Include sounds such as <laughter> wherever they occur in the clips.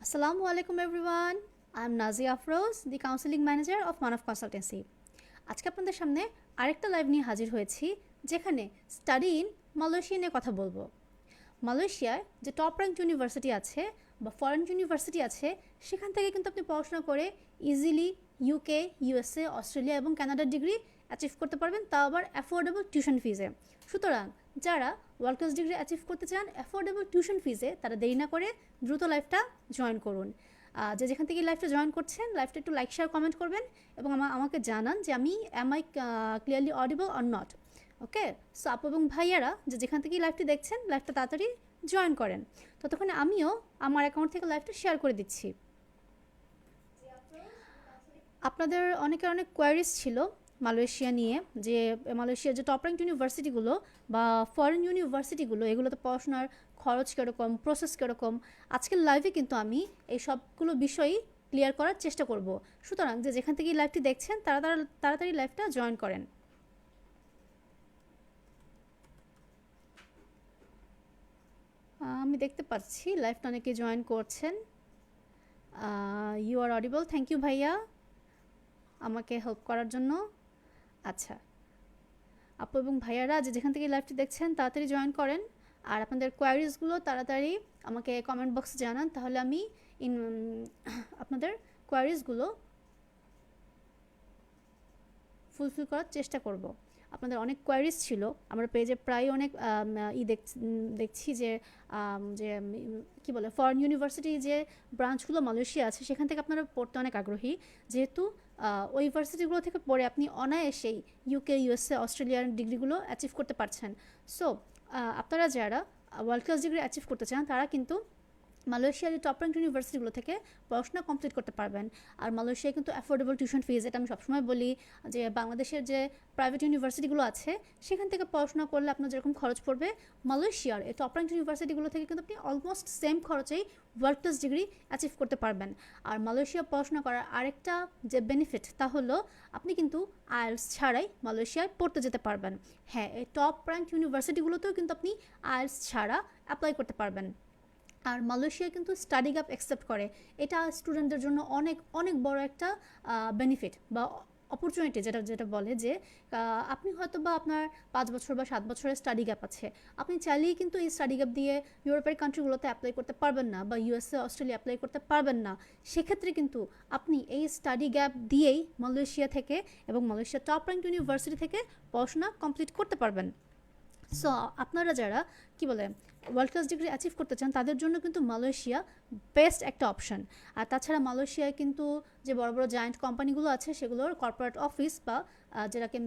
Assalamu alaikum everyone. I'm Nazia Afroz, the counseling manager of Manaf Consultancy. আজকে আপনাদের সামনে আরেকটা লাইভ নিয়ে হাজির হয়েছি যেখানে স্টাডি ইন মালয়েশিয়া নিয়ে কথা বলব মালয়েশিয়ায় যে টপ র্যাঙ্ক ইউনিভার্সিটি আছে বা ফরেন ইউনিভার্সিটি আছে সেখান থেকে কিন্তু আপনি পড়াশোনা করে ইজিলি ইউকে ইউএসএ অস্ট্রেলিয়া এবং কানাডার ডিগ্রি অ্যাচিভ করতে পারবেন তাও আবার অ্যাফোর্ডেবল টিউশন ফিজে সুতরাং যারা ওয়ার্ল্ড ক্লাস ডিগ্রি অ্যাচিভ করতে চান অ্যাফোর্ডেবল টিউশন ফিজে তারা দেরি না করে দ্রুত লাইফটা জয়েন করুন। যে যেখান থেকে লাইফটা জয়েন করছেন লাইফটা একটু লাইক শেয়ার কমেন্ট করবেন এবং আমা- আমাকে জানান যে আমি am I clearly audible or not okay so আপু এবং ভাইয়ারা যে যেখান থেকে লাইভটি দেখছেন লাইভটা তাড়াতাড়ি জয়েন করেন। ততক্ষণে আমিও আমার অ্যাকাউন্ট থেকে লাইভটা শেয়ার করে দিচ্ছি। আপনাদের অনেকের অনেক কোয়ারিজ ছিল। মালয়েশিয়া নিয়ে যে মালয়েশিয়ার যে টপ র্যাঙ্ক ইউনিভার্সিটিগুলো বা ফরেন ইউনিভার্সিটিগুলো এগুলোতে পড়াশোনার খরচ কীরকম প্রসেস কীরকম, আজকের লাইভে কিন্তু আমি এই সবগুলো বিষয়ই ক্লিয়ার করার চেষ্টা করব। সুতরাং যে যেখান থেকে লাইভটি দেখছেন, তারা তারা, তাড়াতাড়ি লাইভটা জয়েন করেন। আমি দেখতে পাচ্ছি লাইভটা অনেকে জয়েন করছেন। You are audible thank you ভাইয়া। আমাকে হেল্প করার জন্য। আচ্ছা। আপু এবং ভাইয়ারা যে যেখান থেকে লাইভটি দেখছেন, তাড়াতাড়ি জয়েন করেন। আর আপনাদের কোয়ারিজগুলো তাড়াতাড়ি আমাকে কমেন্ট বক্সে জানান, তাহলে আমি ইন আপনাদের কোয়ারিজগুলো ফুলফিল করার চেষ্টা করব। আপনাদের অনেক কোয়ারিজ ছিল, আমরা পেজে প্রায় অনেক ই দেখ- দেখছি যে যে, কি বলে ফরেন ইউনিভার্সিটি যে ব্রাঞ্চগুলো মালয়েশিয়া আছে, সেখান থেকে আপনারা পড়তে অনেক আগ্রহী। যেহেতু ওই ইউনিভার্সিটিগুলো থেকে পড়ে আপনি অনায়াসেই ইউকে ইউএসএ অস্ট্রেলিয়ার ডিগ্রিগুলো অ্যাচিভ করতে পারছেন। সো আপনারা যারা ওয়ার্ল্ড ক্লাস ডিগ্রি অ্যাচিভ করতে চান, তারা কিন্তু মালয়েশিয়ার এই টপ র্যাঙ্ক ইউনিভার্সিটিগুলো থেকে পড়াশোনা কমপ্লিট করতে পারবেন। আর মালয়েশিয়ায় কিন্তু অ্যাফোর্ডেবল টিউশন ফিজ এটা আমি সবসময় বলি যে বাংলাদেশের যে প্রাইভেট ইউনিভার্সিটিগুলো আছে, সেখান থেকে পড়াশোনা করলে আপনার যেরকম খরচ পড়বে, মালয়েশিয়ার এই টপ র্যাঙ্ক ইউনিভার্সিটিগুলো থেকে কিন্তু আপনি অলমোস্ট সেম খরচেই ওয়ার্ল্ড ক্লাস ডিগ্রি অ্যাচিভ করতে পারবেন। আর মালয়েশিয়া পড়াশোনা করার আরেকটা যে বেনিফিট তা হলো আপনি কিন্তু আইএলস ছাড়াই মালয়েশিয়ায় পড়তে যেতে পারবেন। হ্যাঁ এই টপ র্যাঙ্ক ইউনিভার্সিটিগুলোতেও কিন্তু আপনি আইএলস ছাড়া অ্যাপ্লাই করতে পারবেন। আর মালয়েশিয়া কিন্তু স্টাডি গ্যাপ অ্যাকসেপ্ট করে। এটা স্টুডেন্টদের জন্য অনেক অনেক বড় একটা বেনিফিট বা অপরচুনিটি যেটা যেটা বলে যে আপনি হয়তো বা আপনার পাঁচ বছর বা সাত বছরের স্টাডি গ্যাপ আছে। আপনি চাইলেই কিন্তু এই স্টাডি গ্যাপ দিয়ে ইউরোপের কান্ট্রিগুলোতে অ্যাপ্লাই করতে পারবেন না বা ইউএসএ অস্ট্রেলিয়া অ্যাপ্লাই করতে পারবেন না। সেক্ষেত্রে কিন্তু আপনি এই স্টাডি গ্যাপ দিয়েই মালয়েশিয়া থেকে এবং মালয়েশিয়া টপ র্যাঙ্ক ইউনিভার্সিটি থেকে পড়াশোনা কমপ্লিট করতে পারবেন। সো আপনারা যারা, কি বলে ওয়ার্ল্ড ক্লাস ডিগ্রি অ্যাচিভ করতে চান, তাদের জন্য কিন্তু মালয়েশিয়া বেস্ট একটা অপশন আর তাছাড়া মালয়েশিয়ায় কিন্তু যে বড় বড় জায়ান্ট কোম্পানিগুলো আছে, সেগুলোর কর্পোরেট অফিস বা যেটাকে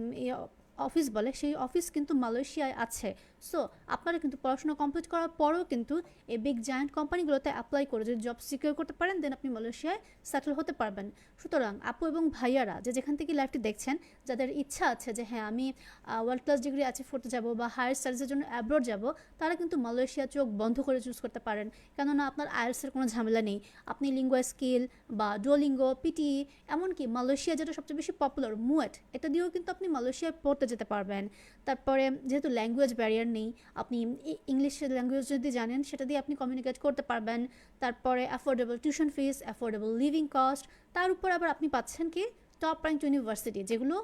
অফিস বলে, সেই অফিস কিন্তু মালয়েশিয়ায় আছে। সো আপনারা কিন্তু পড়াশোনা কমপ্লিট করার পরেও কিন্তু এই বিগ জায়ান্ট কোম্পানিগুলোতে অ্যাপ্লাই করে যদি জব সিকিউর করতে পারেন দেন আপনি মালয়েশিয়ায় সেটেল হতে পারবেন। সুতরাং আপু এবং ভাইয়ারা যে যেখান থেকে লাইফটি দেখছেন, যাদের ইচ্ছা আছে যে হ্যাঁ আমি ওয়ার্ল্ড ক্লাস ডিগ্রি অ্যাচিভ করতে যাব বা হায়ার স্টাডিজের জন্য অ্যাব্রোড যাব, তারা কিন্তু মালয়েশিয়া চোখ বন্ধ করে চুজ করতে পারেন। কেননা আপনার আইএলসের কোনো ঝামেলা নেই। আপনি লিঙ্গুয়া স্কিল বা ডোলিঙ্গো পিটি এমনকি মালয়েশিয়া যেটা সবচেয়ে বেশি পপুলার মুয়েট, এটা দিয়েও কিন্তু আপনি মালয়েশিয়ায় পড়তে যেতে পারবেন। তারপরে যেহেতু ল্যাঙ্গুয়েজ ব্যারিয়ার নেই। আপনি ইংলিশ ল্যাঙ্গুয়েজ যদি জানেন, সেটা দিয়ে আপনি কমিউনিকেট করতে পারবেন। তারপরে affordable tuition fees affordable living cost তার উপর আবার আপনি পাচ্ছেন কি? টপ র্যাঙ্ক ইউনিভার্সিটি যেগুলো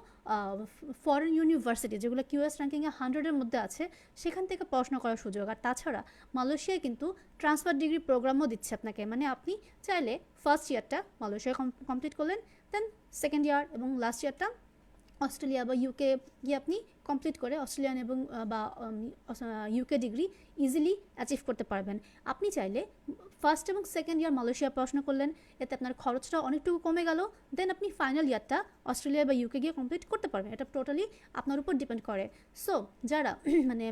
ফরেন ইউনিভার্সিটি যেগুলো কিউএস র্যাঙ্কিংয়ে হান্ড্রেডের মধ্যে আছে, সেখান থেকে পড়াশোনা করার সুযোগ। আর তাছাড়া, মালয়েশিয়ায় কিন্তু ট্রান্সফার ডিগ্রি প্রোগ্রামও দিচ্ছে আপনাকে। মানে আপনি চাইলে ফার্স্ট ইয়ারটা মালয়েশিয়ায় কমপ্লিট করলেন দেন সেকেন্ড ইয়ার এবং লাস্ট ইয়ারটা অস্ট্রেলিয়া বা ইউকে গিয়ে আপনি কমপ্লিট করে অস্ট্রেলিয়ান এবং বা ইউকে ডিগ্রি ইজিলি অ্যাচিভ করতে পারবেন। আপনি চাইলে ফার্স্ট এবং সেকেন্ড ইয়ার মালয়েশিয়া পড়াশোনা করলেন, এতে আপনার খরচটা অনেকটুকু কমে গেল দেন আপনি ফাইনাল ইয়ারটা অস্ট্রেলিয়া বা ইউকে গিয়ে কমপ্লিট করতে পারবেন। এটা টোটালি আপনার উপর ডিপেন্ড করে। সো যারা <clears throat> মানে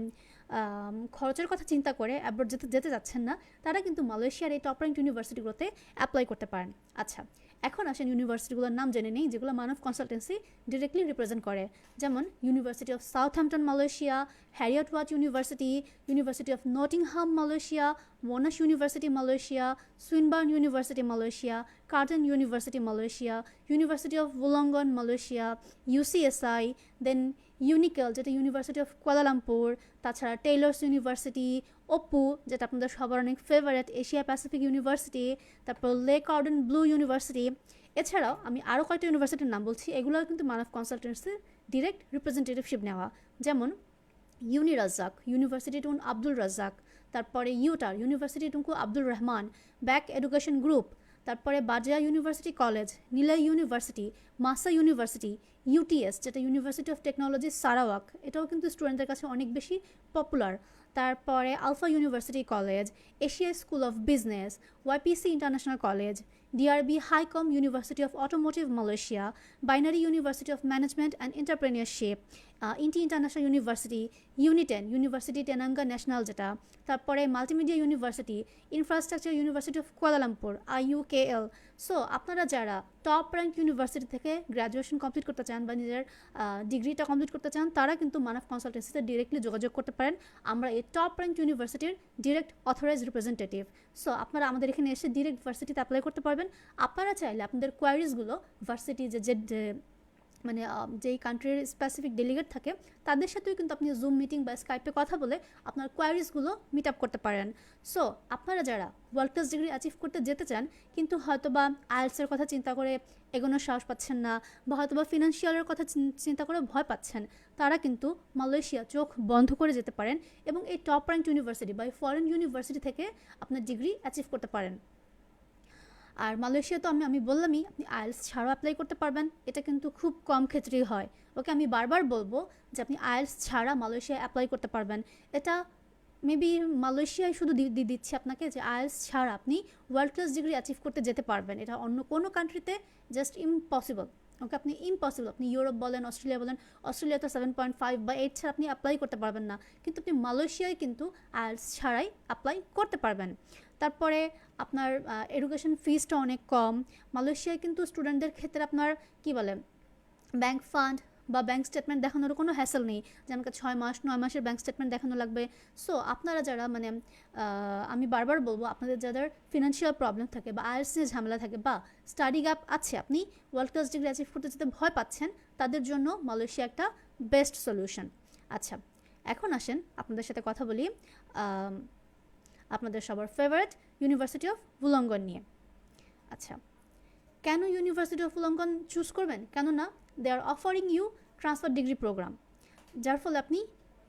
খরচের কথা চিন্তা করে অ্যাব্রোড যেতে যেতে যাচ্ছেন না, তারা কিন্তু মালয়েশিয়ার এই টপ র্যাঙ্ক ইউনিভার্সিটিগুলোতে অ্যাপ্লাই করতে পারেন। আচ্ছা এখন আসেন ইউনিভার্সিটিগুলোর নাম জেনে নেই, যেগুলো মানব কনসালটেন্সি ডিরেক্টলি রিপ্রেজেন্ট করে। যেমন university of Southampton Malaysia, Heriot Watt university university of Nottingham, Malaysia Monash university, Malaysia, Swinburne university, Malaysia Curtin university, Malaysia, university of Wollongong Malaysia UCSI then UniKL, যেটা ইউনিভার্সিটি অফ কুয়ালালামপুর, তাছাড়া Taylor's university ওপু যেটা আপনাদের সবার অনেক favourite Asia Pacific university তারপর lake Arden blue university এছাড়াও আমি আরও কয়েকটা ইউনিভার্সিটির নাম বলছি এগুলো কিন্তু মানব কনসালটেন্সির ডিরেক্ট রিপ্রেজেন্টেটিভশিপ নেওয়া। যেমন ইউনি রাজ্জাক ইউনিভার্সিটি টুন আব্দুল রাজ্জাক তারপরে UTAR university Tunku Abdul Rahman BAC education group তারপরে বাজিয়া university college Nilai university MAHSA university UTS যেটা ইউনিভার্সিটি অফ টেকনোলজি সারাওয়াক এটাও কিন্তু স্টুডেন্টদের কাছে অনেক বেশি পপুলার তারপরে Alpha University College, Asia School of Business YPC International College DRB HICOM University of Automotive Malaysia, Binary University of Management and Entrepreneurship INTI International University UNITEN University Tenaga National যেটা, তারপরে Multimedia University Infrastructure University of Kuala Lumpur IUKL so আপনারা যারা top rank university থেকে graduation complete করতে চান বা নিজের ডিগ্রিটা কমপ্লিট করতে চান, তারা কিন্তু মানব কনসালটেন্সিতে ডিরেক্টলি যোগাযোগ করতে পারেন। আমরা এই টপ র্যাঙ্ক ইউনিভার্সিটির ডিরেক্ট অথরাইজ রিপ্রেজেন্টেটিভ সো আপনারা আমাদের এখানে এসে ডিরেক্ট ভার্সিটিতে অ্যাপ্লাই করতে পারবেন। আপনারা চাইলে আপনাদের কোয়ারিজগুলো ভার্সিটি যে যে মানে যেই কান্ট্রির স্পেসিফিক ডেলিগেট থাকে, তাদের সাথেও কিন্তু আপনি জুম মিটিং বা স্কাইপে কথা বলে আপনার কোয়ারিজগুলো মিট আপ করতে পারেন। সো আপনারা যারা ওয়ার্ল্ড ক্লাস ডিগ্রি অ্যাচিভ করতে যেতে চান, কিন্তু হয়তো বা আইএলসের কথা চিন্তা করে এগোনোর সাহস পাচ্ছেন না, বা হয়তো বা ফিনান্সিয়ালের কথা চিন্তা করে ভয় পাচ্ছেন, তারা কিন্তু মালয়েশিয়া চোখ বন্ধ করে যেতে পারেন এবং এই টপ র্যাঙ্ক ইউনিভার্সিটি বা ফরেন ইউনিভার্সিটি থেকে আপনার ডিগ্রি অ্যাচিভ করতে পারেন। আর মালয়েশিয়া তো আমি আমি বললামই, আপনি আয়েলস ছাড়াও অ্যাপ্লাই করতে পারবেন। এটা কিন্তু খুব কম ক্ষেত্রেই হয়। ওকে আমি বারবার বলব যে আপনি আয়েলস ছাড়া মালয়েশিয়া অ্যাপ্লাই করতে পারবেন। এটা মেবি মালয়েশিয়ায় শুধু দিচ্ছি আপনাকে যে আয়েলস ছাড়া আপনি ওয়ার্ল্ড ক্লাস ডিগ্রি অ্যাচিভ করতে যেতে পারবেন। এটা অন্য কোনো কান্ট্রিতে জাস্ট ইম্পসিবল ওকে আপনি ইম্পসিবল আপনি ইউরোপ বলেন, অস্ট্রেলিয়া বলেন, অস্ট্রেলিয়াতে সেভেন পয়েন্ট ফাইভ বা এইট ছাড়া আপনি অ্যাপ্লাই করতে পারবেন না। কিন্তু আপনি মালয়েশিয়ায় কিন্তু আয়েলস ছাড়াই অ্যাপ্লাই করতে পারবেন। তারপরে আপনার এডুকেশন ফিসটা অনেক কম। মালয়েশিয়ায় কিন্তু স্টুডেন্টদের ক্ষেত্রে আপনার কি বলে ব্যাংক ফান্ড বা ব্যাংক স্টেটমেন্ট দেখানোর কোনো হ্যাসেল নেই। যে আমাকে ছয় মাস, নয় মাসের ব্যাংক স্টেটমেন্ট দেখানো লাগবে। সো আপনারা যারা মানে আমি বারবার বলব, আপনাদের যাদের ফিনান্সিয়াল প্রবলেম থাকে বা আইএলস নিয়ে ঝামেলা থাকে বা স্টাডি গ্যাপ আছে, আপনি ওয়ার্ল্ড ক্লাস ডিগ্রি অ্যাচিভ করতে যেতে ভয় পাচ্ছেন, তাদের জন্য মালয়েশিয়া একটা বেস্ট সলিউশন আচ্ছা এখন আসেন আপনাদের সাথে কথা বলি আপনাদের সবার ফেভারেট ইউনিভার্সিটি অফ উলঙ্গন নিয়ে। আচ্ছা কেন ইউনিভার্সিটি অফ উলঙ্গন চুজ করবেন? কেননা they are offering you transfer degree program যার ফলে আপনি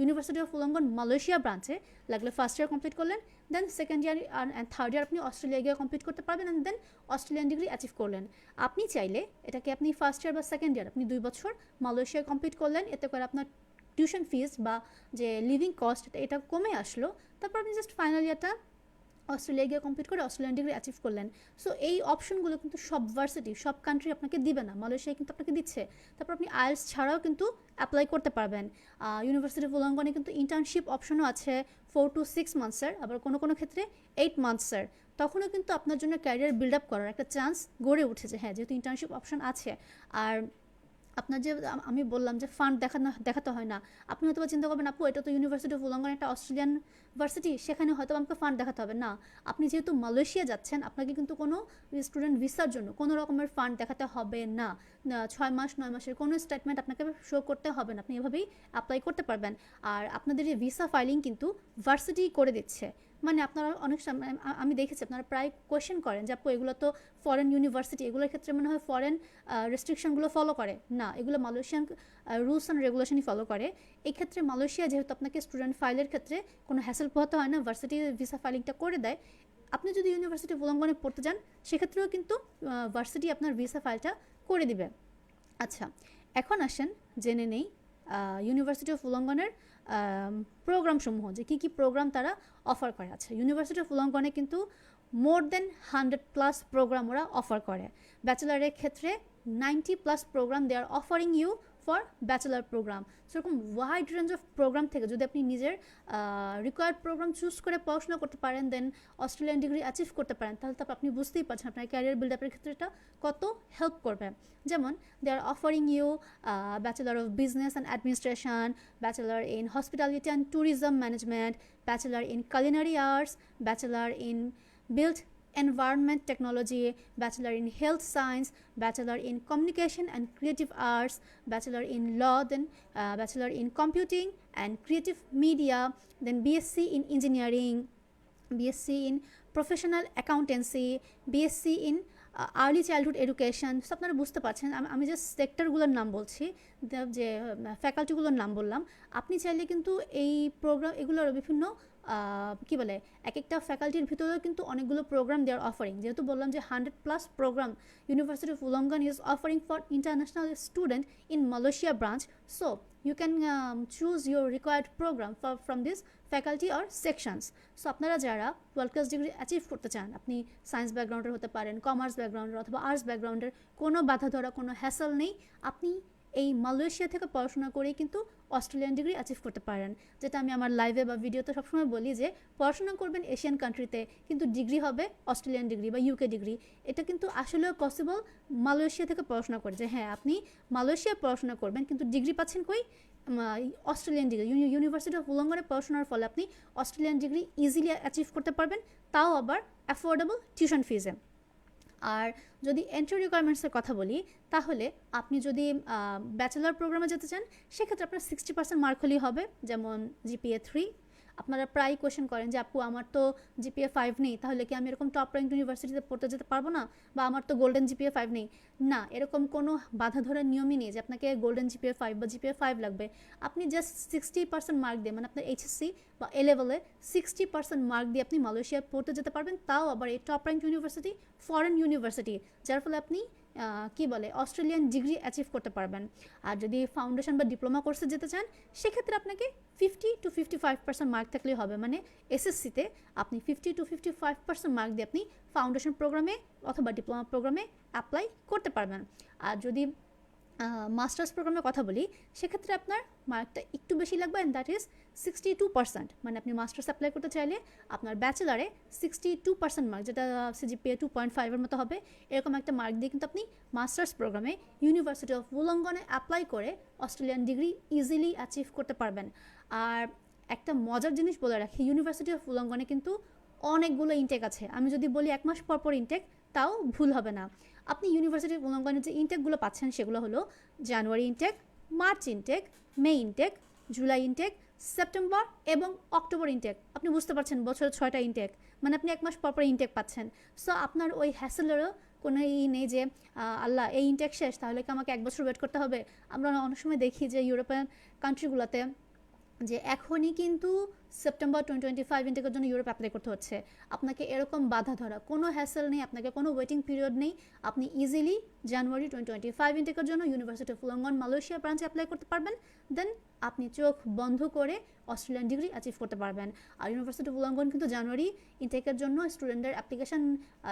ইউনিভার্সিটি অফ উলঙ্গন মালয়েশিয়া ব্রাঞ্চে লাগলে ফার্স্ট ইয়ার কমপ্লিট করলেন then second year and third year আপনি অস্ট্রেলিয়া গিয়ে কমপ্লিট করতে পারবেন and then Australian degree achieve করলেন। আপনি চাইলে এটাকে আপনি ফার্স্ট ইয়ার বা সেকেন্ড ইয়ার আপনি দুই বছর মালয়েশিয়ায় কমপ্লিট করলেন, এতে করে আপনার টিউশন ফিস বা যে লিভিং কস্ট এটা কমে আসলো। তারপর আপনি জাস্ট ফাইনাল ইয়ারটা অস্ট্রেলিয়া গিয়ে কমপ্লিট করে অস্ট্রেলিয়ান ডিগ্রি অ্যাচিভ করলেন। সো এই অপশনগুলো কিন্তু সব ভার্সিটি সব কান্ট্রি আপনাকে দিবে না। মালয়েশিয়া কিন্তু আপনাকে দিচ্ছে। তারপর আপনি আইএলস ছাড়াও কিন্তু অ্যাপ্লাই করতে পারবেন। ইউনিভার্সিটি অফ উলঙ্গনে কিন্তু ইন্টার্নশিপ অপশনও আছে ফোর টু সিক্স মান্থসের আবার কোনো কোনো ক্ষেত্রে এইট মান্থসের তখনও কিন্তু আপনার জন্য ক্যারিয়ার বিল্ড আপ করার একটা চান্স গড়ে উঠেছে। হ্যাঁ যেহেতু ইন্টার্নশিপ অপশন আছে। আর আপনার যে আমি বললাম যে ফান্ড দেখানো, দেখাতে হয় না। আপনি হয়তো চিন্তা করবেন, আপু, এটা তো ইউনিভার্সিটি অফ উলঙ্গন একটা অস্ট্রেলিয়ান ভার্সিটি সেখানে হয়তো আমাকে ফান্ড দেখাতে হবে। না, আপনি যেহেতু মালয়েশিয়া যাচ্ছেন, আপনাকে কিন্তু কোনো স্টুডেন্ট ভিসার জন্য কোনো রকমের ফান্ড দেখাতে হবে না। ছয় মাস, নয় মাসের কোনো স্টেটমেন্ট আপনাকে শো করতে হবে না। আপনি এভাবেই অ্যাপ্লাই করতে পারবেন। আর আপনাদের যে ভিসা ফাইলিং কিন্তু ভার্সিটি করে দিচ্ছে। মানে আপনারা অনেক সময়, আমি দেখেছি আপনারা প্রায় কোয়েশ্চেন করেন যে, আপু, এগুলো তো ফরেন ইউনিভার্সিটি এগুলোর ক্ষেত্রে মনে হয় ফরেন রেস্ট্রিকশনগুলো ফলো করে। না, এগুলো মালয়েশিয়ান রুলস অ্যান্ড রেগুলেশনই ফলো করে। এই ক্ষেত্রে মালয়েশিয়া যেহেতু আপনাকে স্টুডেন্ট ফাইলের ক্ষেত্রে কোনো হ্যাসেল পোহাতে হয় না ভার্সিটি ভিসা ফাইলিংটা করে দেয়, আপনি যদি ইউনিভার্সিটি উলঙ্গনে পড়তে যান, সেক্ষেত্রেও কিন্তু ভার্সিটি আপনার ভিসা ফাইলটা করে দিবে। আচ্ছা এখন আসেন, জেনে নেই ইউনিভার্সিটি অফ উলঙ্গনের প্রোগ্রামসমূহ যে কী কী প্রোগ্রাম তারা অফার করে। আছে ইউনিভার্সিটি অফ উলঙ্গনে কিন্তু more than hundred plus program ওরা অফার করে। ব্যাচেলারের ক্ষেত্রে ninety plus program they are offering you for bachelor program সেরকম ওয়াইড রেঞ্জ অফ প্রোগ্রাম থেকে যদি আপনি নিজের রিকোয়ার্ড প্রোগ্রাম চুজ করে পড়াশোনা করতে পারেন দেন অস্ট্রেলিয়ান ডিগ্রি অ্যাচিভ করতে পারেন, তাহলে তো আপনি বুঝতেই পারছেন আপনার ক্যারিয়ার বিল্ড আপের ক্ষেত্রে এটা কত হেল্প করবে। যেমন they are offering you bachelor of business and administration bachelor in hospitality and tourism management bachelor in culinary arts bachelor in built environment technology bachelor in health science bachelor in communication and creative arts bachelor in law then bachelor in computing and creative media then BSc in engineering BSc in professional accountancy BSc in early childhood education সব আপনারা বুঝতে পারছেন। আমি যে সেক্টরগুলোর নাম বলছি যে ফ্যাকাল্টিগুলোর নাম বললাম। আপনি চাইলে কিন্তু এই প্রোগ্রাম এগুলোর বিভিন্ন কি বলে এক একটা ফ্যাকাল্টির ভিতরেও কিন্তু অনেকগুলো প্রোগ্রাম দেওয়ার অফারিং যেহেতু বললাম যে hundred plus program university of Wollongong is offering for international student in Malaysia branch so you can um, choose your required program for, from this or sections so আপনারা যারা ওয়ার্ল্ড ক্লাস ডিগ্রি অ্যাচিভ করতে চান আপনি science ব্যাকগ্রাউন্ডের হতে পারেন commerce ব্যাকগ্রাউন্ডের অথবা আর্টস ব্যাকগ্রাউন্ডের কোনো বাধা ধরা কোনো হ্যাসেল নেই আপনি এই মালয়েশিয়া থেকে পড়াশোনা করেই কিন্তু অস্ট্রেলিয়ান ডিগ্রি অ্যাচিভ করতে পারেন। যেটা আমি আমার লাইভে বা ভিডিওতে সবসময় বলি যে, পড়াশোনা করবেন এশিয়ান কান্ট্রিতে কিন্তু ডিগ্রি হবে অস্ট্রেলিয়ান ডিগ্রি বা ইউকে ডিগ্রি। এটা কিন্তু আসলেও পসিবল মালয়েশিয়া থেকে পড়াশোনা করে। যে হ্যাঁ আপনি মালয়েশিয়ায় পড়াশোনা করবেন, কিন্তু ডিগ্রি পাচ্ছেন কই? Australian degree. ইউনিভার্সিটি অফ উলঙ্গনে পড়াশোনার ফলে আপনি অস্ট্রেলিয়ান ডিগ্রি ইজিলি অ্যাচিভ করতে পারবেন। তাও আবার অ্যাফোর্ডেবল টিউশন ফিজে আর যদি এন্ট্রি রিকোয়ারমেন্টসের কথা বলি, তাহলে আপনি যদি ব্যাচেলার প্রোগ্রামে যেতে চান, সেক্ষেত্রে আপনার সিক্সটি পার্সেন্ট মার্ক হলেই হবে, যেমন জিপিএ থ্রি আপনারা প্রায় কোয়েশ্চেন করেন যে, আপু, আমার তো জিপিএ ফাইভ নেই, তাহলে কি আমি এরকম টপ র্যাঙ্ক ইউনিভার্সিটিতে পড়তে যেতে পারব না? বা আমার তো গোল্ডেন জিপিএ ফাইভ নেই? না, এরকম কোনো বাধা ধরার নিয়মই নেই যে, আপনাকে গোল্ডেন জিপিএ ফাইভ বা জিপিএ ফাইভ লাগবে। আপনি জাস্ট সিক্সটি পার্সেন্ট মার্ক দিয়ে মানে আপনার এইচএসসি বা এ লেভেলে সিক্সটি পার্সেন্ট মার্ক দিয়ে আপনি মালয়েশিয়ায় পড়তে যেতে পারবেন, তাও আবার এই top rank university foreign university যার ফলে আপনি কি বলে, অস্ট্রেলিয়ান ডিগ্রি অ্যাচিভ করতে পারবেন। আর যদি ফাউন্ডেশন বা ডিপ্লোমা কোর্সে যেতে চান, সেক্ষেত্রে আপনাকে fifty to fifty five percent mark থাকলেই হবে। মানে এসএসসিতে আপনি fifty to fifty five percent mark দিয়ে আপনি ফাউন্ডেশন প্রোগ্রামে অথবা ডিপ্লোমা প্রোগ্রামে অ্যাপ্লাই করতে পারবেন। আর যদি মাস্টার্স প্রোগ্রামের কথা বলি, সেক্ষেত্রে আপনার মার্কটা একটু বেশি লাগবে and that is sixty two percent মানে আপনি মাস্টার্স অ্যাপ্লাই করতে চাইলে আপনার ব্যাচেলারে সিক্সটি টু পার্সেন্ট মার্ক যেটা সিজিপিএ টু পয়েন্ট ফাইভের মতো হবে। এরকম একটা মার্ক দিয়ে কিন্তু আপনি মাস্টার্স প্রোগ্রামে ইউনিভার্সিটি অফ উলঙ্গনে অ্যাপ্লাই করে অস্ট্রেলিয়ান ডিগ্রি ইজিলি অ্যাচিভ করতে পারবেন। আর একটা মজার জিনিস বলে রাখি ইউনিভার্সিটি অফ উলঙ্গনে কিন্তু অনেকগুলো ইনটেক আছে। আমি যদি বলি এক মাস পর পর ইনটেক তাও ভুল হবে না। আপনি ইউনিভার্সিটির উলঙ্গনের যে ইনটেকগুলো পাচ্ছেন সেগুলো হলো January intake March intake May intake July intake September এবং অক্টোবর ইনটেক আপনি বুঝতে পারছেন বছরের ছয়টা ইনটেক মানে আপনি এক মাস পর পর ইনটেক পাচ্ছেন। সো আপনার ওই হ্যাসেলেরও কোনো ই নেই যে আল্লাহ, এই ইনটেক শেষ, তাহলে কি আমাকে এক বছর ওয়েট করতে হবে? আমরা অনেক সময় দেখি যে ইউরোপিয়ান কান্ট্রিগুলোতে যে এখনই কিন্তু সেপ্টেম্বর টোয়েন্টি টোয়েন্টি ফাইভ ইন্টেকের জন্য ইউরোপ অ্যাপ্লাই করতে হচ্ছে। আপনাকে এরকম বাধা ধরা, কোনো হ্যাসেল নেই, আপনাকে কোনো ওয়েটিং পিরিয়ড নেই। আপনি easily January twenty twenty five ইন্টেকের জন্য ইউনিভার্সিটি অফ লঙ্গন মালয়েশিয়া ব্রাঞ্চে অ্যাপ্লাই করতে পারবেন। দেন আপনি চোখ বন্ধ করে অস্ট্রেলিয়ান ডিগ্রি অ্যাচিভ করতে পারবেন। আর ইউনিভার্সিটি অফ উলঙ্গন কিন্তু জানুয়ারি ইনটেকের জন্য স্টুডেন্টদের অ্যাপ্লিকেশন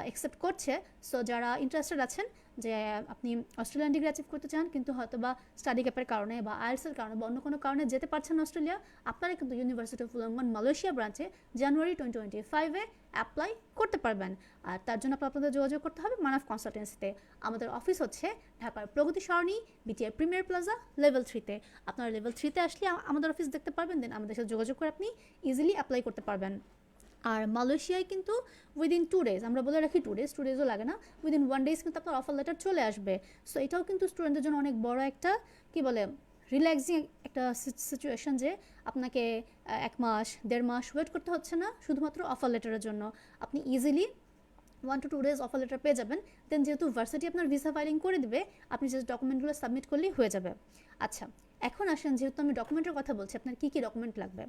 অ্যাকসেপ্ট করছে। সো যারা ইন্টারেস্টেড আছেন যে আপনি অস্ট্রেলিয়ান ডিগ্রি অ্যাচিভ করতে চান, কিন্তু হয়তো বা স্টাডি গ্যাপের কারণে বা আইএলসের কারণে বা অন্য কোনো কারণে যেতে পারছেন অস্ট্রেলিয়া, আপনারা কিন্তু ইউনিভার্সিটি অফ উলঙ্গন মালয়েশিয়া ব্রাঞ্চে জানুয়ারি টোয়েন্টি টোয়েন্টি ফাইভে অ্যাপ্লাই করতে পারবেন। আর তার জন্য আপনাদের যোগাযোগ করতে হবে মানাফ কনসালটেন্সিতে আমাদের অফিস হচ্ছে ঢাকার Pragati Sarani BTR premier plaza level থ্রিতে আপনারা লেভেল থ্রিতে আসলে আমাদের অফিস দেখতে পারবেন দেন আমাদের সাথে যোগাযোগ করে আপনি ইজিলি অ্যাপ্লাই করতে পারবেন। আর মালয়েশিয়ায় কিন্তু উইদিন টু ডেজ আমরা বলে রাখি টু ডেজ টু ডেজও লাগে না উইদিন ওয়ান ডেজ কিন্তু আপনার অফার লেটার চলে আসবে। সো এটাও কিন্তু স্টুডেন্টদের জন্য অনেক বড় একটা, কি বলে রিল্যাক্সিং একটা সিচুয়েশন যে আপনাকে এক মাস, দেড় মাস ওয়েট করতে হচ্ছে না, শুধুমাত্র অফার লেটারের জন্য। আপনি easily one to two days offer letter পেয়ে যাবেন দেন যেহেতু ভার্সিটি আপনার ভিসা ফাইলিং করে দেবে, আপনি যে ডকুমেন্টগুলো সাবমিট করলেই হয়ে যাবে। আচ্ছা এখন আসেন, যেহেতু আমি ডকুমেন্টের কথা বলছি, আপনার কী কী ডকুমেন্ট লাগবে?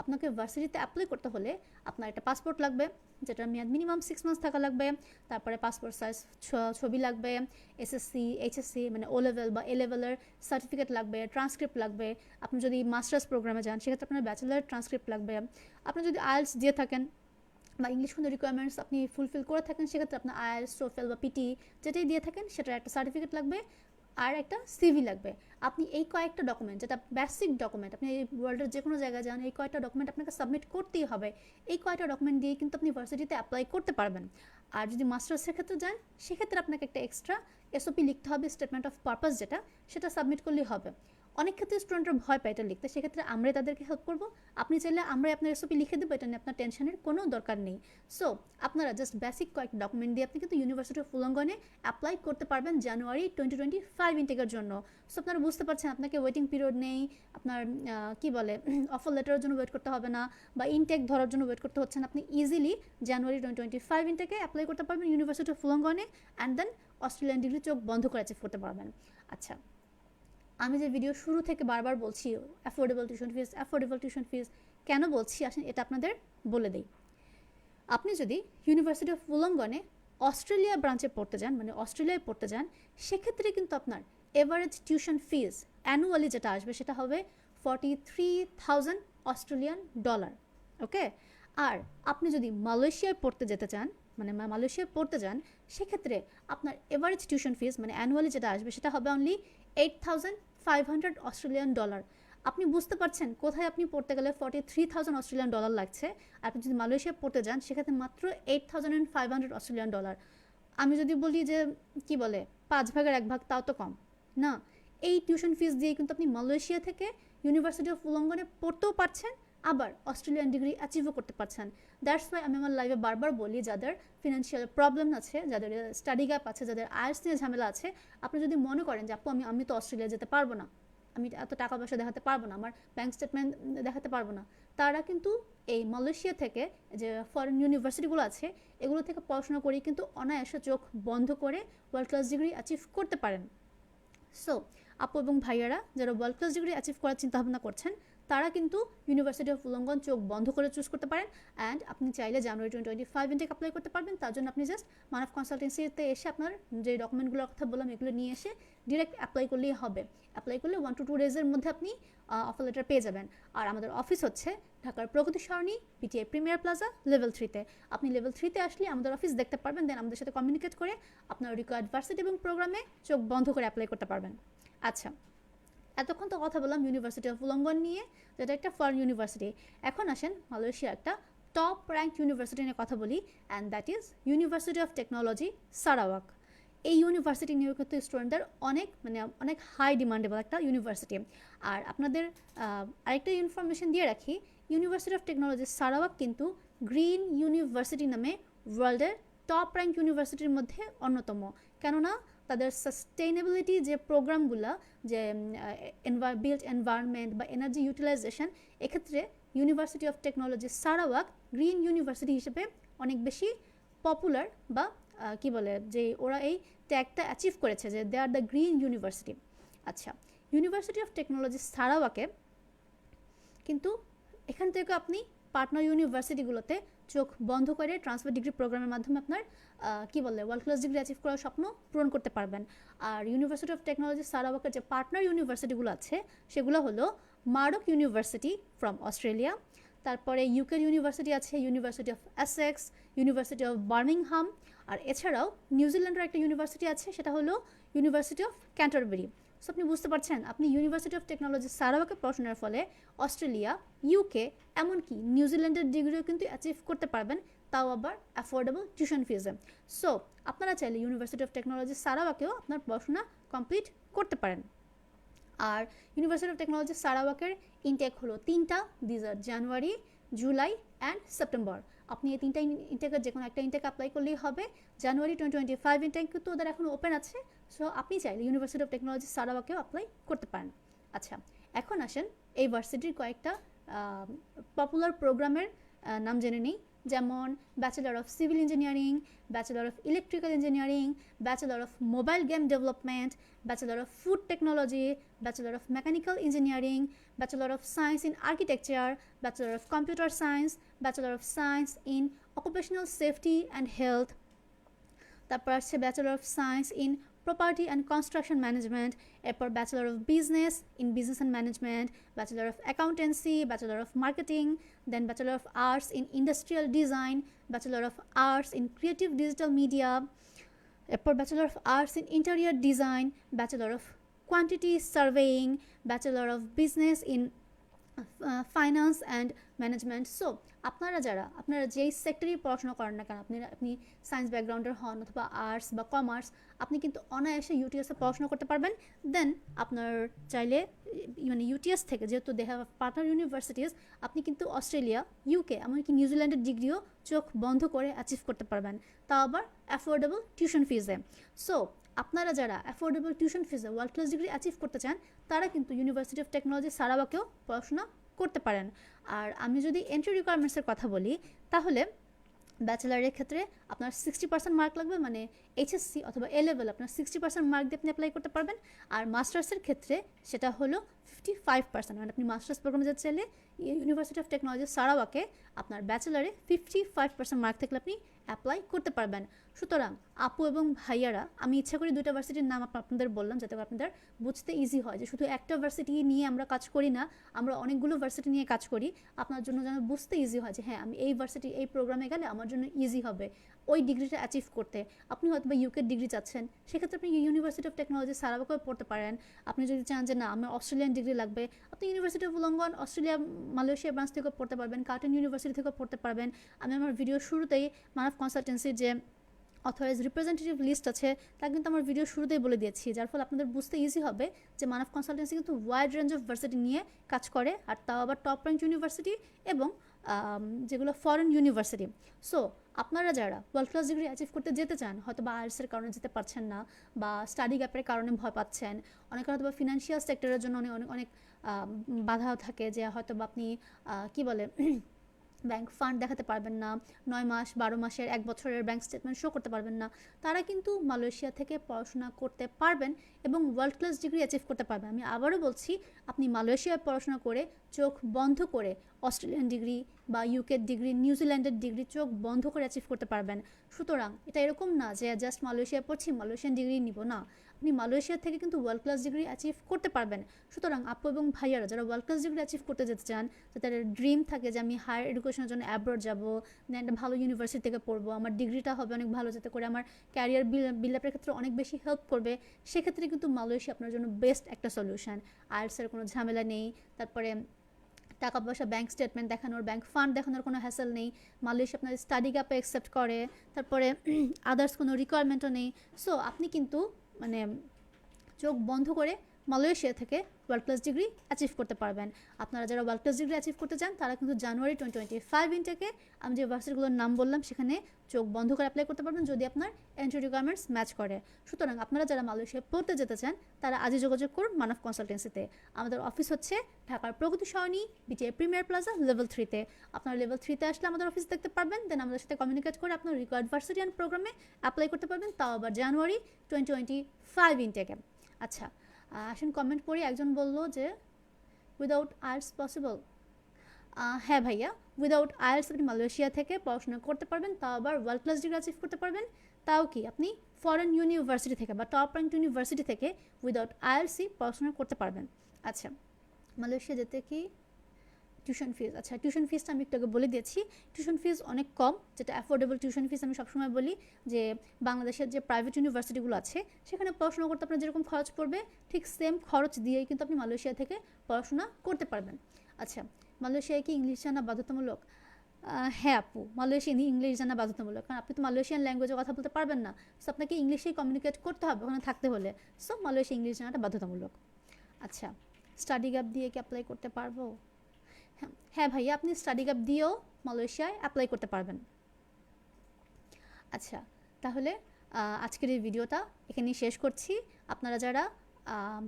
আপনাকে ভার্সিটিতে অ্যাপ্লাই করতে হলে আপনার একটা পাসপোর্ট লাগবে, যেটার মেয়াদ মিনিমাম সিক্স মান্থস থাকা লাগবে, তারপরে পাসপোর্ট সাইজ ছবি লাগবে এসএসসি এইচএসসি মানে ও লেভেল বা এ লেভেলের সার্টিফিকেট লাগবে ট্রান্সক্রিপ্ট লাগবে। আপনি যদি মাস্টার্স প্রোগ্রামে যান, সেক্ষেত্রে আপনার ব্যাচেলার ট্রান্সক্রিপ্ট লাগবে। আপনি যদি আইএলস দিয়ে থাকেন বা ইংলিশ কোনো রিকোয়ারমেন্টস আপনি ফুলফিল করে থাকেন, সেক্ষেত্রে আপনার আইএলস টোফেল বা পিটি যেটাই দিয়ে থাকেন, সেটার একটা সার্টিফিকেট লাগবে। আর একটা সিভি লাগবে। আপনি এই কয়েকটা ডকুমেন্ট যেটা বেসিক ডকুমেন্ট আপনি এই ওয়ার্ল্ডের যে কোনো জায়গায় যান, এই কয়েকটা ডকুমেন্ট আপনাকে সাবমিট করতেই হবে। এই কয়েকটা ডকুমেন্ট দিয়ে কিন্তু আপনি ভার্সিটিতে অ্যাপ্লাই করতে পারবেন। আর যদি মাস্টার্সের ক্ষেত্রে যান, সেক্ষেত্রে আপনাকে একটা এক্সট্রা এসওপি লিখতে হবে স্টেটমেন্ট অফ পারপাস যেটা, সেটা সাবমিট করলেই হবে। অনেক ক্ষেত্রে স্টুডেন্টরা ভয় পায় এটা লিখতে, সেক্ষেত্রে আমরাই তাদেরকে হেল্প করব। আপনি চাইলে আমরাই আপনার এসওপি লিখে দেবো, এটা নিয়ে আপনার টেনশনের কোনো দরকার নেই। সো আপনারা জাস্ট বেসিক কয়েকটা ডকুমেন্ট দিয়ে আপনি কিন্তু ইউনিভার্সিটি অফ ফুলঙ্গনে অ্যাপ্লাই করতে পারবেন জানুয়ারি টোয়েন্টি টোয়েন্টি ফাইভ ইন্টেকের জন্য। সো আপনারা বুঝতে পারছেন, আপনাকে ওয়েটিং পিরিয়ড নেই, আপনার কি বলে <clears throat> অফার লেটারের জন্য ওয়েট করতে হবে না, বা ইনটেক ধরার জন্য ওয়েট করতে হচ্ছে না। আপনি easily January twenty twenty five ইনটেকে apply করতে পারবেন ইউনিভার্সিটি অফ ফুলঙ্গনে অ্যান্ড দেন অস্ট্রেলিয়ান ডিগ্রি চোখ বন্ধ করে অ্যাচিভ করতে পারবেন। আচ্ছা আমি যে ভিডিও শুরু থেকে বারবার বলছি affordable tuition fees affordable tuition fees কেন বলছি? আসেন এটা আপনাদের বলে দেই। আপনি যদি ইউনিভার্সিটি অফ উলঙ্গনে অস্ট্রেলিয়া ব্রাঞ্চে পড়তে যান মানে অস্ট্রেলিয়ায় পড়তে যান, সেক্ষেত্রে কিন্তু আপনার এভারেজ টিউশন ফিস অ্যানুয়ালি যেটা আসবে সেটা হবে forty three thousand Australian dollar okay আর আপনি যদি মালয়েশিয়ায় পড়তে যেতে চান মানে মালয়েশিয়ায় পড়তে যান, সেক্ষেত্রে আপনার এভারেজ টিউশন ফিস মানে অ্যানুয়ালি যেটা আসবে সেটা হবে only eight thousand five hundred Australian dollar আপনি বুঝতে পারছেন কোথায় আপনি পড়তে গেলে forty three thousand Australian dollar লাগছে। আপনি যদি মালয়েশিয়া পড়তে যান, সেক্ষেত্রে মাত্র eight thousand and five hundred Australian dollar আমি যদি বলি যে, কি বলে, পাঁচ ভাগের এক ভাগ, তাও তো কম। না, এই টিউশন ফিস দিয়ে কিন্তু আপনি মালয়েশিয়া থেকে ইউনিভার্সিটি অফ উলঙ্গনে পড়তেও পারছেন। আবার অস্ট্রেলিয়ান ডিগ্রি অ্যাচিভও করতে পারছেন। দ্যাটস ওয়াই আমি আমার লাইফে বারবার বলি, যাদের ফিনান্সিয়াল প্রবলেম আছে, যাদের স্টাডি গ্যাপ আছে, যাদের আয়ার্স নিয়ে ঝামেলা আছে, আপনি যদি মনে করেন যে, আপু, আমি আমি তো অস্ট্রেলিয়া যেতে পারব না। আমি এত টাকা পয়সা দেখাতে পারব না, আমার ব্যাঙ্ক স্টেটমেন্ট দেখাতে পারব না। তারা কিন্তু এই মালয়েশিয়া থেকে যে ফরেন ইউনিভার্সিটিগুলো আছে, এগুলো থেকে পড়াশোনা করে কিন্তু অনায়াসে চোখ বন্ধ করে ওয়ার্ল্ড ক্লাস ডিগ্রি অ্যাচিভ করতে পারেন। সো আপু এবং ভাইয়ারা, যারা ওয়ার্ল্ড ক্লাস ডিগ্রি অ্যাচিভ করার চিন্তাভাবনা করছেন তারা কিন্তু ইউনিভার্সিটি অফ উলঙ্গন চোখ বন্ধ করে চুজ করতে পারেন অ্যান্ড আপনি চাইলে January twenty twenty five intake apply করতে পারবেন। তার জন্য আপনি জাস্ট মানব কনসালটেন্সিতে এসে আপনার যে ডকুমেন্টগুলোর কথা বললাম, এগুলো নিয়ে এসে ডিরেক্ট অ্যাপ্লাই করলেই হবে। অ্যাপ্লাই করলে ওয়ান টু টু ডেজের মধ্যে আপনি অফার লেটার পেয়ে যাবেন। আর আমাদের অফিস হচ্ছে ঢাকার Pragati Sarani PTI premier plaza level থ্রিতে আপনি লেভেল থ্রিতে আসলে আমাদের অফিস দেখতে পারবেন দেন আমাদের সাথে কমিউনিকেট করে আপনার রিকোয়ার্ড ভার্সিটি এবং প্রোগ্রামে চোখ বন্ধ করে অ্যাপ্লাই করতে পারবেন। আচ্ছা এতক্ষণ তো কথা বললাম ইউনিভার্সিটি অফ উলঙ্গন নিয়ে যেটা একটা ফরেন ইউনিভার্সিটি এখন আসেন মালয়েশিয়া একটা টপ র্যাঙ্ক ইউনিভার্সিটি নিয়ে কথা বলি and that is university of technology Sarawak এই ইউনিভার্সিটি নিয়েও কিন্তু স্টুডেন্টদের অনেক মানে অনেক হাই ডিমান্ডেবল একটা ইউনিভার্সিটি আর আপনাদের আরেকটা ইনফরমেশন দিয়ে রাখি ইউনিভার্সিটি অফ টেকনোলজি সারাওয়াক কিন্তু গ্রিন ইউনিভার্সিটি নামে ওয়ার্ল্ডের টপ র্যাঙ্ক ইউনিভার্সিটির মধ্যে অন্যতম। কেননা তাদের সাস্টেইনেবিলিটি যে প্রোগ্রামগুলো, যে বিল্ড এনভায়রনমেন্ট বা এনার্জি ইউটিলাইজেশন এক্ষেত্রে university of technology Sarawak green university হিসেবে অনেক বেশি পপুলার বা কি বলে, যে ওরা এই ট্যাগটা অ্যাচিভ করেছে যে they are the green university আচ্ছা ইউনিভার্সিটি অফ টেকনোলজি সারাওয়াকে কিন্তু এখান থেকে আপনি পার্টনার ইউনিভার্সিটিগুলোতে চোখ বন্ধ করে ট্রান্সফার ডিগ্রি প্রোগ্রামের মাধ্যমে আপনার কি বলে ওয়ার্ল্ড ক্লাস ডিগ্রি অ্যাচিভ করার স্বপ্ন পূরণ করতে পারবেন। আর ইউনিভার্সিটি অফ টেকনোলজি সারাওয়াকের যে পার্টনার ইউনিভার্সিটিগুলো আছে, সেগুলো হলো মারক ইউনিভার্সিটি ফ্রম অস্ট্রেলিয়া তারপরে ইউকের ইউনিভার্সিটি আছে university of Essex university of Birmingham আর এছাড়াও নিউজিল্যান্ডের একটা ইউনিভার্সিটি আছে, সেটা হলো ইউনিভার্সিটি অফ ক্যান্টারবেরি সো আপনি বুঝতে পারছেন, আপনি ইউনিভার্সিটি অফ টেকনোলজি সারাওয়াকে পড়াশোনার ফলে অস্ট্রেলিয়া ইউকে এমনকি নিউজিল্যান্ডের ডিগ্রিও কিন্তু অ্যাচিভ করতে পারবেন, তাও আবার অ্যাফোর্ডেবল টিউশন ফিজে সো আপনারা চাইলে ইউনিভার্সিটি অফ টেকনোলজি সারাওয়াকেও আপনার পড়াশোনা কমপ্লিট করতে পারেন। আর ইউনিভার্সিটি অফ টেকনোলজি সারাওয়াকের ইনটেক হলো তিনটা these are January July and September আপনি এই তিনটা ইনটেকের যে কোনো একটা ইনটেক অ্যাপ্লাই করলেই হবে। January twenty twenty five intake কিন্তু ওদের এখন ওপেন আছে। সো আপনি চাইলে ইউনিভার্সিটি অফ টেকনোলজি সারাবাকেও অ্যাপ্লাই করতে পারেন। আচ্ছা এখন আসেন এই ভার্সিটির কয়েকটা পপুলার প্রোগ্রামের নাম জেনে নিই। যেমন bachelor of civil engineering bachelor of electrical engineering bachelor of mobile game development bachelor of food technology bachelor of mechanical engineering bachelor of science in architecture bachelor of computer science bachelor of science in occupational safety and health তারপর আসছে bachelor of science in property and construction management, এরপর bachelor of business in business and management, bachelor of accountancy, bachelor of marketing, then bachelor of arts in industrial design, bachelor of arts in creative digital media, এরপর bachelor of arts in interior design, bachelor of quantity surveying, bachelor of business in finance and management so আপনারা যারা, আপনারা যেই সেক্টরেই পড়াশোনা করেন না কেন, আপনি আপনি সায়েন্স ব্যাকগ্রাউন্ডের হন অথবা আর্টস বা কমার্স আপনি কিন্তু অনায়াসে ইউটিএসে পড়াশোনা করতে পারবেন। দেন আপনার চাইলে মানে ইউটিএস থেকে, যেহেতু দে হ্যাভ পার্টনার ইউনিভার্সিটিস আপনি কিন্তু অস্ট্রেলিয়া ইউকে এমনকি নিউজিল্যান্ডের ডিগ্রিও চোখ বন্ধ করে অ্যাচিভ করতে পারবেন। তাও আবার অ্যাফোর্ডেবল টিউশন ফিজে সো আপনারা যারা অ্যাফোর্ডেবল টিউশন ফিজে ওয়ার্ল্ড ক্লাস ডিগ্রি অ্যাচিভ করতে চান, তারা কিন্তু ইউনিভার্সিটি অফ টেকনোলজি সারাবাকেও পড়াশোনা করতে পারেন। আর আমি যদি এন্ট্রি রিকোয়ারমেন্টসের কথা বলি, তাহলে ব্যাচেলারের ক্ষেত্রে আপনার সিক্সটি পার্সেন্ট মার্ক লাগবে মানে এইচএসসি অথবা এ লেভেল আপনার সিক্সটি পার্সেন্ট মার্ক দিয়ে আপনি অ্যাপ্লাই করতে পারবেন। আর মাস্টার্সের ক্ষেত্রে সেটা হলো ফিফটি ফাইভ পার্সেন্ট মানে আপনি মাস্টার্স প্রোগ্রামে যেতে চাইলে ইউনিভার্সিটি অফ টেকনোলজি সারাওয়াকে আপনার ব্যাচেলারে ফিফটি ফাইভ পার্সেন্ট মার্ক থাকলে আপনি অ্যাপ্লাই করতে পারবেন। সুতরাং আপু এবং ভাইয়ারা, আমি ইচ্ছা করি দুটা ভার্সিটির নাম আপনাদের বললাম যাতে আপনাদের বুঝতে ইজি হয় যে শুধু একটা ভার্সিটি নিয়ে আমরা কাজ করি না, আমরা অনেকগুলো ভার্সিটি নিয়ে কাজ করি। আপনার জন্য যেন বুঝতে ইজি হয় যে হ্যাঁ আমি এই ভার্সিটি এই প্রোগ্রামে গেলে আমার জন্য ইজি হবে। ওই ডিগ্রিটা অ্যাচিভ করতে। আপনি হয়তো বা ইউকের ডিগ্রি চাচ্ছেন, সেক্ষেত্রে আপনি ইউনিভার্সিটি অফ টেকনোলজি সারাবাকেও পড়তে পারেন। আপনি যদি চান যে না, আমার অস্ট্রেলিয়ান ডিগ্রি লাগবে, আপনি university of Wollongong Australia Malaysia branch থেকেও পড়তে পারবেন কার্টন ইউনিভার্সিটি থেকেও পড়তে পারবেন। আমি আমার ভিডিও শুরুতেই মানব কনসালটেন্সির যে অথরাইজ রিপ্রেজেন্টেটিভ লিস্ট আছে তা কিন্তু আমার ভিডিও শুরুতেই বলে দিয়েছি, যার ফলে আপনাদের বুঝতে ইজি হবে যে মানব কনসালটেন্সি কিন্তু ওয়াইড রেঞ্জ অফ ভার্সিটি নিয়ে কাজ করে, আর তাও আবার টপ র্যাঙ্ক ইউনিভার্সিটি এবং যেগুলো ফরেন ইউনিভার্সিটি সো আপনারা যারা ওয়ার্ল্ড ক্লাস ডিগ্রি অ্যাচিভ করতে যেতে চান হয়তো বা আর্টসের কারণে যেতে পারছেন না বা স্টাডি গ্যাপের কারণে ভয় পাচ্ছেন, অনেক হয়তো বা ফিনান্সিয়াল সেক্টরের জন্য অনেক অনেক অনেক বাধা থাকে যে হয়তো বা আপনি কী কি বলে ব্যাংক ফান্ড দেখাতে পারবেন না, নয় মাস, বারো মাসের এক বছরের ব্যাংক স্টেটমেন্ট শো করতে পারবেন না। তারা কিন্তু মালয়েশিয়া থেকে পড়াশোনা করতে পারবেন এবং ওয়ার্ল্ড ক্লাস ডিগ্রি অ্যাচিভ করতে পারবেন। আমি আবারও বলছি, আপনি মালয়েশিয়ায় পড়াশোনা করে চোখ বন্ধ করে অস্ট্রেলিয়ান ডিগ্রি বা ইউকের ডিগ্রি নিউজিল্যান্ডের ডিগ্রি চোখ বন্ধ করে অ্যাচিভ করতে পারবেন। সুতরাং এটা এরকম না যে জাস্ট মালয়েশিয়ায় পড়ছি, মালয়েশিয়ান ডিগ্রি নিব না। আপনি মালয়েশিয়া থেকে কিন্তু ওয়ার্ল্ড ক্লাস ডিগ্রি অ্যাচিভ করতে পারবেন। সুতরাং আপু এবং ভাইয়ারা যারা ওয়ার্ল্ড ক্লাস ডিগ্রি অ্যাচিভ করতে যেতে চান তাদের ড্রিম থাকে যে আমি হায়ার এডুকেশনের জন্য অ্যাব্রড যাব একটা ভালো ইউনিভার্সিটি থেকে পড়ব, আমার ডিগ্রিটা হবে অনেক ভালো, যাতে করে আমার ক্যারিয়ার বিল্ড আপের ক্ষেত্রে অনেক বেশি হেল্প করবে। সেক্ষেত্রে কিন্তু মালয়েশিয়া আপনার জন্য বেস্ট একটা সলিউশন আর্টসের কোনো ঝামেলা নেই। তারপরে টাকা পয়সা ব্যাংক স্টেটমেন্ট দেখানোর ব্যাংক ফান্ড দেখানোর কোনো হ্যাসেল নেই। মালয়েশিয়া আপনার স্টাডি গ্যাপে অ্যাকসেপ্ট করে। তারপরে <clears throat> আদার্স কোনো রিকোয়ারমেন্টও নেই। সো আপনি কিন্তু মানে চোখ বন্ধ করে মালয়েশিয়া থেকে ওয়ার্ল্ড ক্লাস ডিগ্রি অ্যাচিভ করতে পারবেন। আপনারা যারা ওয়ার্ল্ড ক্লাস ডিগ্রি অ্যাচিভ করতে চান, তারা কিন্তু জানুয়ারি টোয়েন্টি টোয়েন্টি ফাইভ ইনটেকে আমি যে ভার্সিটিগুলোর নাম বললাম, সেখানে চোখ বন্ধ করে অ্যাপ্লাই করতে পারবেন যদি আপনার এন্ট্রি রিকোয়ারমেন্টস ম্যাচ করে। সুতরাং আপনারা যারা মালয়েশিয়া পড়তে যেতে চান, তারা আজই যোগাযোগ করুন মানব কনসালটেন্সিতে আমাদের অফিস হচ্ছে ঢাকার Pragati Sarani BTA premier plaza level থ্রিতে আপনার লেভেল থ্রিতে আসলে আমাদের অফিস দেখতে পারবেন দেন আমাদের সাথে কমিউনিকেট করে আপনার রিকোয়ার্ড ভার্সিটি অ্যান্ড প্রোগ্রামে অ্যাপ্লাই করতে পারবেন, তাও আবার জানুয়ারি টোয়েন্টি টোয়েন্টি ফাইভ ইনটেকে আচ্ছা আসেন কমেন্ট পড়ি একজন বলল যে উইদাউট আর্টস পসিবল হ্যাঁ ভাইয়া উইদাউট আয়ার্স আপনি মালয়েশিয়া থেকে পড়াশোনা করতে পারবেন, তাও আবার ওয়ার্ল্ড ক্লাস ডিগ্রি অ্যাচিভ করতে পারবেন, তাও কি আপনি ফরেন ইউনিভার্সিটি থেকে বা টপ র্যাঙ্ক ইউনিভার্সিটি থেকে উইদাউট আইএলসি পড়াশোনা করতে পারবেন। আচ্ছা মালয়েশিয়া যেতে কি টিউশন ফিজ আচ্ছা টিউশন ফিজটা আমি একটু আগে বলে দিয়েছি। টিউশন ফিজ অনেক কম, যেটা অ্যাফোর্ডেবল টিউশন ফিজ আমি সবসময় বলি, যে বাংলাদেশের যে প্রাইভেট ইউনিভার্সিটিগুলো আছে, সেখানে পড়াশোনা করতে আপনার যেরকম খরচ পড়বে, ঠিক সেম খরচ দিয়েই কিন্তু আপনি মালয়েশিয়া থেকে পড়াশোনা করতে পারবেন। আচ্ছা মালয়েশিয়ায় কি ইংলিশ জানা বাধ্যতামূলক? হ্যাঁ আপু মালয়েশিয়ান ইংলিশ জানা বাধ্যতামূলক। কারণ আপনি তো মালয়েশিয়ান ল্যাঙ্গুয়েজে কথা বলতে পারবেন না। সো আপনাকে ইংলিশেই কমিউনিকেট করতে হবে, ওখানে থাকতে হলে। সো মালয়েশিয়া ইংলিশ জানাটা বাধ্যতামূলক। আচ্ছা স্টাডি গ্যাপ দিয়ে কি অ্যাপ্লাই করতে পারব? হ্যাঁ ভাইয়া, আপনি স্টাডি গ্যাপ দিয়েও মালয়েশিয়ায় অ্যাপ্লাই করতে পারবেন। আচ্ছা তাহলে আজকের এই ভিডিওটা এখানেই শেষ করছি। আপনারা যারা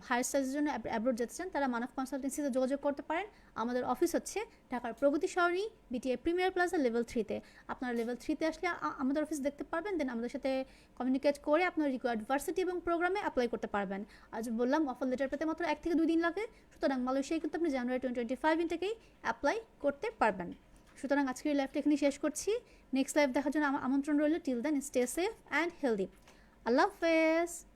হায়ার স্টাডিজের জন্য অ্যাব্রোড যেতে চান, তারা মানব কনসালটেন্সিতে যোগাযোগ করতে পারেন। আমাদের অফিস হচ্ছে ঢাকার Pragati Sarani BTA premier plaza level থ্রিতে আপনারা লেভেল থ্রিতে আসলে আমাদের অফিস দেখতে পারবেন দেন আমাদের সাথে কমিউনিকেট করে আপনার রিকোয়ার্ড ভার্সিটি এবং প্রোগ্রামে অ্যাপ্লাই করতে পারবেন। আজ বললাম অফার লেটার পেতে মাত্র এক থেকে দুই দিন লাগে, সুতরাং মালয়েশিয়ায় কিন্তু আপনি জানুয়ারি টোয়েন্টি টোয়েন্টি ফাইভ ইনটেকেই অ্যাপ্লাই করতে পারবেন। সুতরাং আজকের এই লাইভটা এখানে শেষ করছি। নেক্সট লাইভ দেখার জন্য আমা- আমন্ত্রণ রইল। Till then stay safe and healthy আল্লাহ হাফেজ!